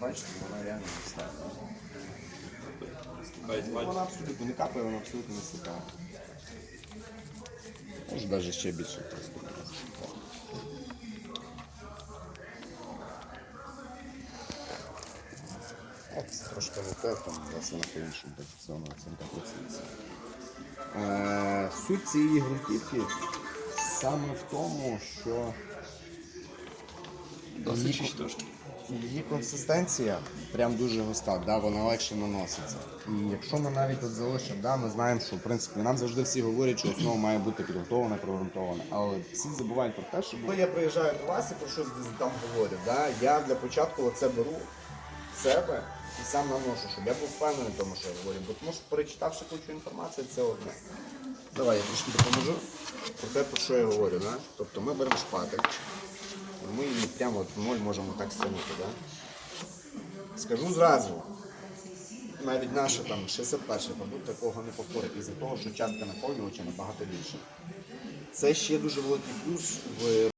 бачите, вона реально не стає. Вона абсолютно не капає, вона абсолютно не стікає. Може навіть ще більше. Це трошки не те, там власне на по-іншому позиціонно оцінка працюється. Е, суть цієї грунтівки саме в тому, що Досить трошки. Її консистенція прям дуже густа, да, вона легше наноситься. І якщо ми навіть от залишимо, да, ми знаємо, що в принципі нам завжди всі говорять, що основа має бути підготовлена, прогрунтована. Але всі забувають про те, що коли я приїжджаю до вас і про щось там говорю, да, я для початку оце беру в себе і сам наношу, щоб я був впевнений в тому, що я говорю. Бо тому що перечитавши кучу інформації, це одне. Давай я трішки допоможу про те, про що я говорю. Да? Тобто ми беремо Ми її прямо от ноль можемо так стягнути, да? Скажу зразу, навіть наша там 61 продукт такого не повторить із-за того, що частка наповнювача набагато більша. Це ще дуже великий плюс в